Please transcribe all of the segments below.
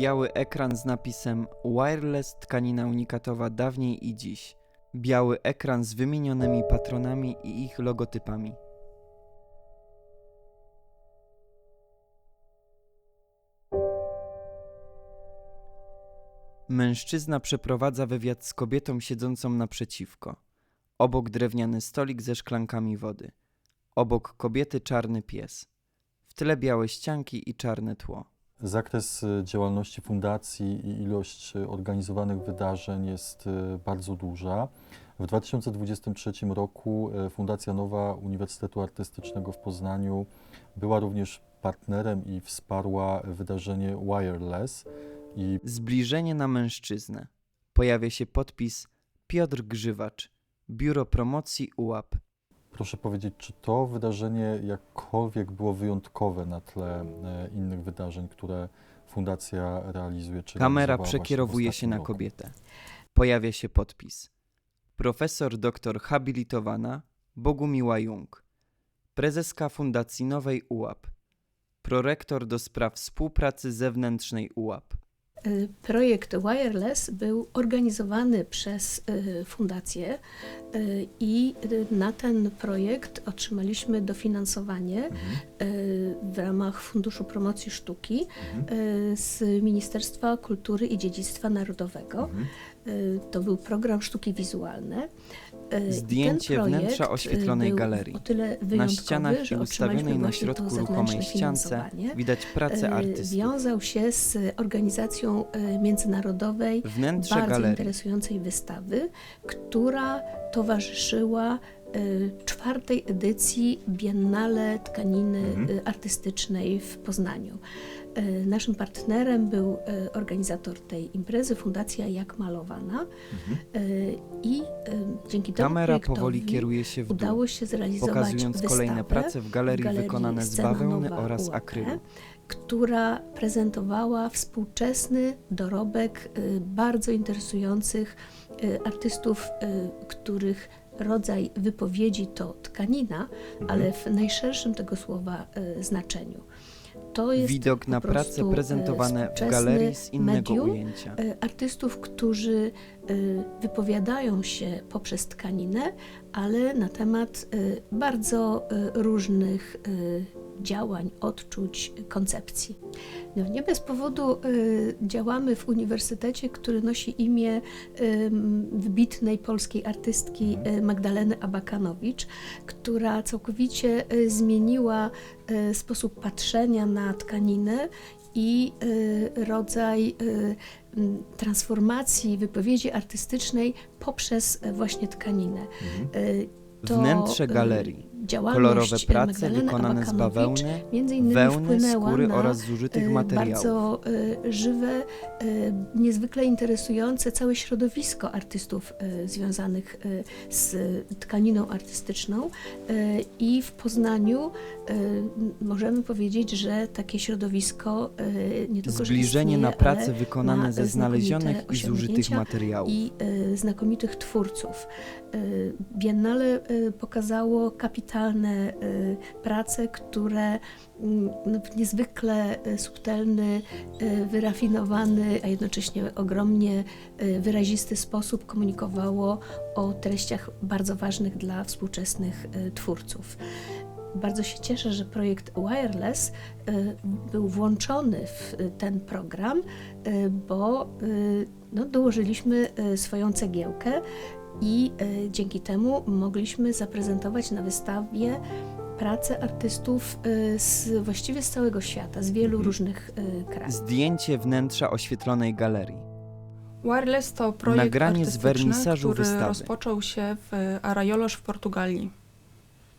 biały ekran z napisem Wireless tkanina unikatowa dawniej i dziś. Biały ekran z wymienionymi patronami i ich logotypami. Mężczyzna przeprowadza wywiad z kobietą siedzącą naprzeciwko. Obok drewniany stolik ze szklankami wody. Obok kobiety czarny pies. W tle białe ścianki i czarne tło. Zakres y, działalności fundacji i ilość y, organizowanych wydarzeń jest y, bardzo duża. W 2023 roku Fundacja Nowa Uniwersytetu Artystycznego w Poznaniu była również partnerem i wsparła wydarzenie Wireless. I Zbliżenie na mężczyznę. Pojawia się podpis Piotr Grzywacz, Biuro Promocji UAP. Proszę powiedzieć, czy to wydarzenie jakkolwiek było wyjątkowe na tle e, innych wydarzeń, które Fundacja realizuje? Czy Kamera przekierowuje się na roku? kobietę. Pojawia się podpis. Profesor doktor habilitowana Bogumiła Jung. Prezeska Fundacji Nowej UAP. Prorektor do spraw współpracy zewnętrznej UAP. Y, Projekt Wireless był organizowany przez y, fundację y, i na ten projekt otrzymaliśmy dofinansowanie Mhm. w ramach Funduszu Promocji Sztuki Mhm. z Ministerstwa Kultury i Dziedzictwa Narodowego. Mhm. To był program sztuki wizualne. Y, Zdjęcie wnętrza y, oświetlonej galerii. Na ścianach i ustawionej na środku ruchomej ściance widać pracę Y, artystów. Wiązał się z organizacją międzynarodowej Wnętrze bardzo galerii. interesującej wystawy, która towarzyszyła czwartej edycji Biennale Tkaniny Mhm. y, Artystycznej w Poznaniu. Y, Naszym partnerem był y, organizator tej imprezy, Fundacja Jak Malowana Mhm. y, i y, dzięki temu Kamera powoli kieruje się w dół, udało się zrealizować pokazując wystawę kolejne prace w galerii, w galerii wykonane z bawełny oraz UAP, akrylu. która prezentowała współczesny dorobek y, bardzo interesujących y, artystów, y, których rodzaj wypowiedzi to tkanina, Mhm. ale w najszerszym tego słowa y, znaczeniu. To jest Widok na prace y, prezentowane w galerii z innego medium, ujęcia. y, artystów, którzy wypowiadają się poprzez tkaninę, ale na temat bardzo różnych działań, odczuć, koncepcji. No, nie bez powodu y, działamy w uniwersytecie, który nosi imię y, wybitnej polskiej artystki y, Magdaleny Abakanowicz, która całkowicie y, zmieniła y, sposób patrzenia na tkaninę i y, rodzaj y, transformacji wypowiedzi artystycznej poprzez właśnie tkaninę. Mhm. Y, to, Wnętrze y, galerii. Działalność Kolorowe prace Magdaleny wykonane z bawełny, między innymi wełny, skóry na oraz zużytych y, materiałów. bardzo y, żywe, niezwykle interesujące całe środowisko artystów związanych z tkaniną artystyczną i w Poznaniu możemy powiedzieć, że takie środowisko nie tylko że Zbliżenie istnieje, na prace wykonane ze znalezionych i zużytych materiałów. i znakomitych twórców. Biennale pokazało y, prace, które mm, no, w niezwykle y, subtelny, y, wyrafinowany, a jednocześnie ogromnie wyrazisty sposób komunikowało o treściach bardzo ważnych dla współczesnych twórców. Bardzo się cieszę, że projekt Wireless był włączony w ten program, bo no, dołożyliśmy swoją cegiełkę i y, dzięki temu mogliśmy zaprezentować na wystawie prace artystów y, z właściwie z całego świata, z wielu Mhm. różnych y, krajów. Zdjęcie wnętrza oświetlonej galerii. Wireless to projekt Nagranie z artystyczny, wernisażu który wystawy. rozpoczął się w Arraiolos w Portugalii.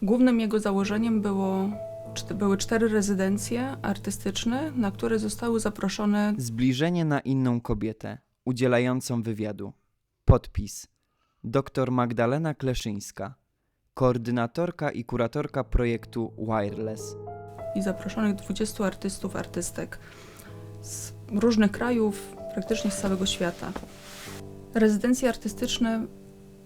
Głównym jego założeniem było, były cztery rezydencje artystyczne, na które zostały zaproszone Zbliżenie na inną kobietę, udzielającą wywiadu. Podpis. Dr Magdalena Kleszyńska, koordynatorka i kuratorka projektu Wireless. i zaproszonych 20 artystów, artystek z różnych krajów, praktycznie z całego świata. Rezydencje artystyczne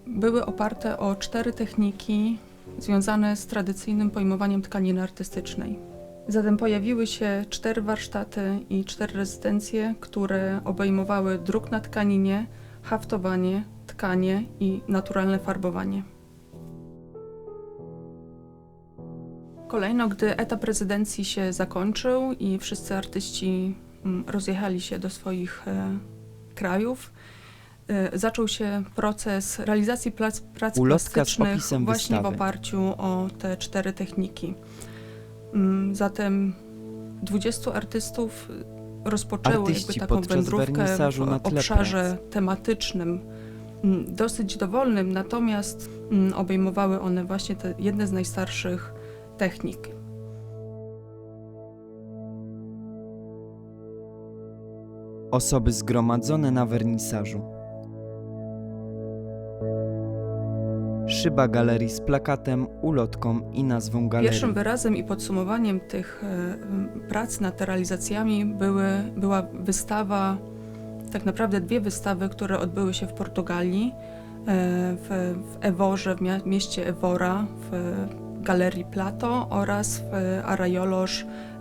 były oparte o cztery techniki związane z tradycyjnym pojmowaniem tkaniny artystycznej. Zatem pojawiły się cztery warsztaty i cztery rezydencje, które obejmowały druk na tkaninie, haftowanie, tkanie i naturalne farbowanie. Kolejno, gdy etap rezydencji się zakończył i wszyscy artyści mm, rozjechali się do swoich e, krajów, e, zaczął się proces realizacji prac, prac Ulotka plastycznych właśnie wystawy. w oparciu o te cztery techniki. Mm, Zatem 20 artystów y, rozpoczęło Artyści jakby taką wędrówkę w obszarze prac. tematycznym, dosyć dowolnym, natomiast mm, obejmowały one właśnie te jedne z najstarszych technik. Osoby zgromadzone na wernisażu. Szyba galerii z plakatem, ulotką i nazwą galerii. Pierwszym wyrazem i podsumowaniem tych e, prac nad realizacjami były, była wystawa, tak naprawdę dwie wystawy, które odbyły się w Portugalii, e, w, w Eworze, w mieście Evora, w Galerii Plato oraz w Arraiolos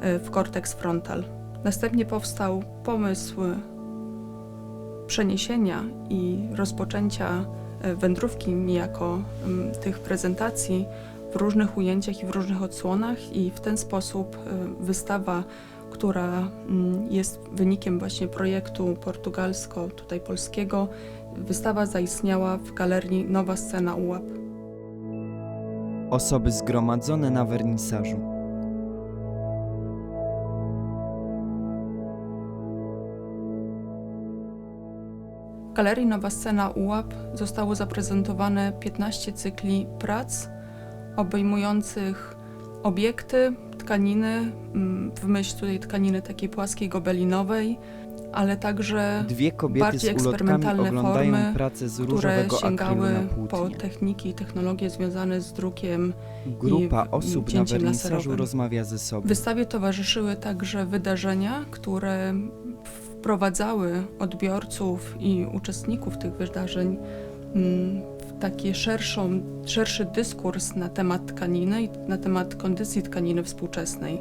e, w Cortex Frontal. Następnie powstał pomysł przeniesienia i rozpoczęcia e, wędrówki niejako tych prezentacji w różnych ujęciach i w różnych odsłonach i w ten sposób wystawa, która mm, jest wynikiem właśnie projektu portugalsko, tutaj polskiego, wystawa zaistniała w galerii Nowa Scena UAP. Osoby zgromadzone na wernisażu. W galerii Nowa Scena UAP zostało zaprezentowane 15 cykli prac obejmujących obiekty, tkaniny, mm, w myśl tutaj tkaniny takiej płaskiej gobelinowej, ale także Dwie kobiety bardziej z eksperymentalne formy, pracę z które sięgały na po techniki i technologie związane z drukiem. Grupa i osób na cięciem wernisażu rozmawia ze sobą. Wystawie towarzyszyły także wydarzenia, które wprowadzały odbiorców i uczestników tych wydarzeń mm, taki szerszy dyskurs na temat tkaniny i na temat kondycji tkaniny współczesnej.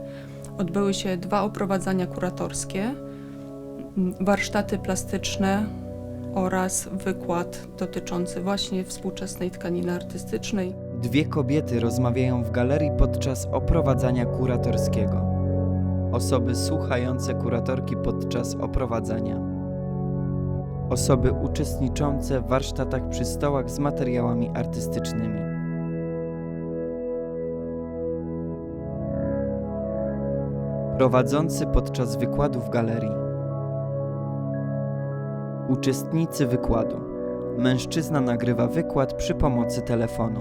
Odbyły się dwa oprowadzania kuratorskie, warsztaty plastyczne oraz wykład dotyczący właśnie współczesnej tkaniny artystycznej. Dwie kobiety rozmawiają w galerii podczas oprowadzania kuratorskiego. Osoby słuchające kuratorki podczas oprowadzania. Osoby uczestniczące w warsztatach przy stołach z materiałami artystycznymi. Prowadzący podczas wykładu w galerii. Uczestnicy wykładu. Mężczyzna nagrywa wykład przy pomocy telefonu.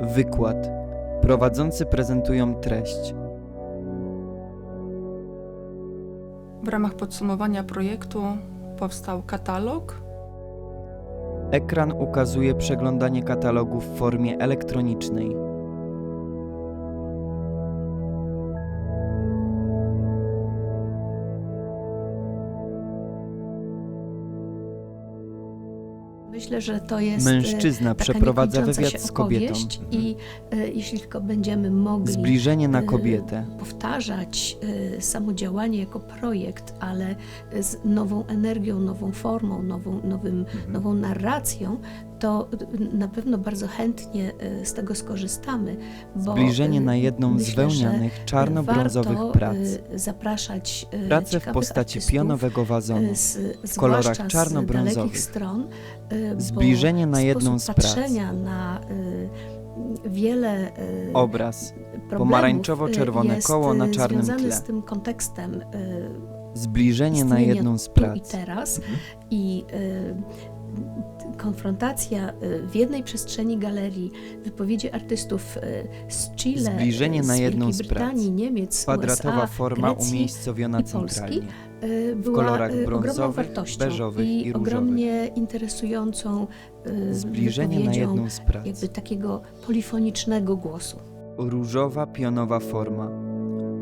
Wykład. Prowadzący prezentują treść. W ramach podsumowania projektu powstał katalog Ekran ukazuje przeglądanie katalogu w formie elektronicznej. Myślę, że to jest e, Mężczyzna przeprowadza wywiad z kobietą. I e, jeśli tylko będziemy mogli Zbliżenie na e, kobietę. powtarzać e, samo działanie jako projekt, ale z nową energią, nową formą, nową, nowym, Mhm. nową narracją, to na pewno bardzo chętnie e, z tego skorzystamy. Bo Zbliżenie e, na jedną z myślę, że wełnianych czarno-brązowych prac. e, zapraszać Prace w postaci pionowego wazonu. z, kolorach zwłaszcza z czarno-brązowych. stron. Zbliżenie na jedną z prac. patrzenia na wiele Obraz. pomarańczowo-czerwone koło na czarnym związany tle. z tym kontekstem Zbliżenie na jedną z tu i prac. teraz Mhm. i y, konfrontacja y, w jednej przestrzeni galerii wypowiedzi artystów y, z Chile, Zbliżenie y, na z jedną Wielkiej z prac. Brytanii, Niemiec, Kwadratowa USA, forma Grecji, umiejscowiona i Polski. była kolorach ogromną wartością beżowych i różowych. ogromnie interesującą Zbliżenie na jedną z prac. jakby takiego polifonicznego głosu. Różowa pionowa forma,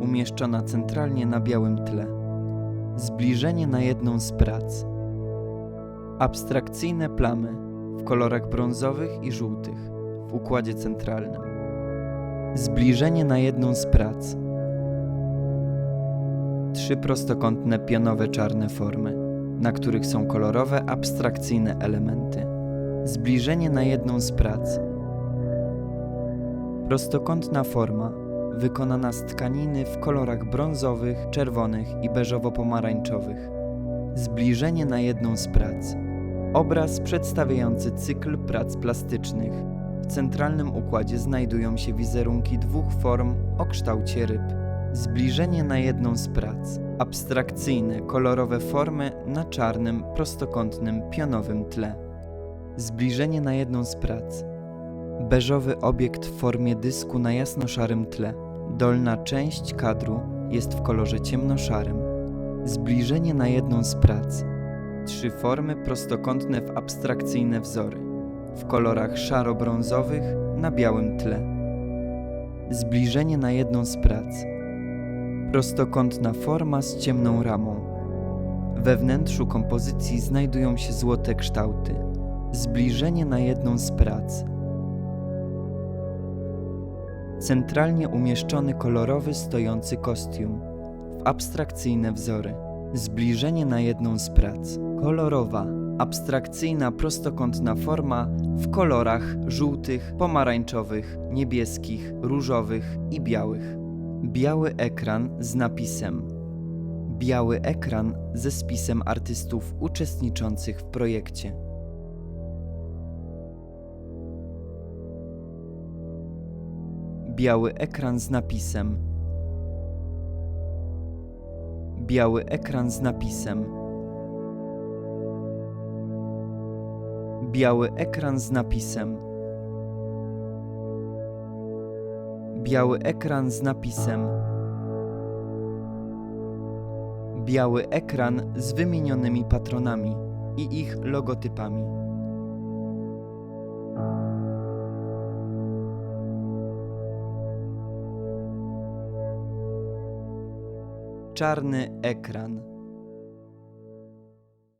umieszczona centralnie na białym tle. Zbliżenie na jedną z prac. Abstrakcyjne plamy w kolorach brązowych i żółtych w układzie centralnym. Zbliżenie na jedną z prac. Trzy prostokątne pionowe czarne formy, na których są kolorowe, abstrakcyjne elementy. Zbliżenie na jedną z prac. Prostokątna forma, wykonana z tkaniny w kolorach brązowych, czerwonych i beżowo-pomarańczowych. Zbliżenie na jedną z prac. Obraz przedstawiający cykl prac plastycznych. W centralnym układzie znajdują się wizerunki dwóch form o kształcie ryb. Zbliżenie na jedną z prac. Abstrakcyjne, kolorowe formy na czarnym, prostokątnym, pionowym tle. Zbliżenie na jedną z prac. Beżowy obiekt w formie dysku na jasno-szarym tle. Dolna część kadru jest w kolorze ciemnoszarym. Zbliżenie na jedną z prac. Trzy formy prostokątne w abstrakcyjne wzory. W kolorach szaro-brązowych na białym tle. Zbliżenie na jedną z prac. Prostokątna forma z ciemną ramą. We wnętrzu kompozycji znajdują się złote kształty. Zbliżenie na jedną z prac. Centralnie umieszczony kolorowy stojący kostium w abstrakcyjne wzory. Zbliżenie na jedną z prac. Kolorowa, abstrakcyjna prostokątna forma w kolorach żółtych, pomarańczowych, niebieskich, różowych i białych. Biały ekran z napisem. Biały ekran ze spisem artystów uczestniczących w projekcie. Biały ekran z napisem. Biały ekran z napisem. Biały ekran z napisem. Biały ekran z napisem. Biały ekran z wymienionymi patronami i ich logotypami. Czarny ekran.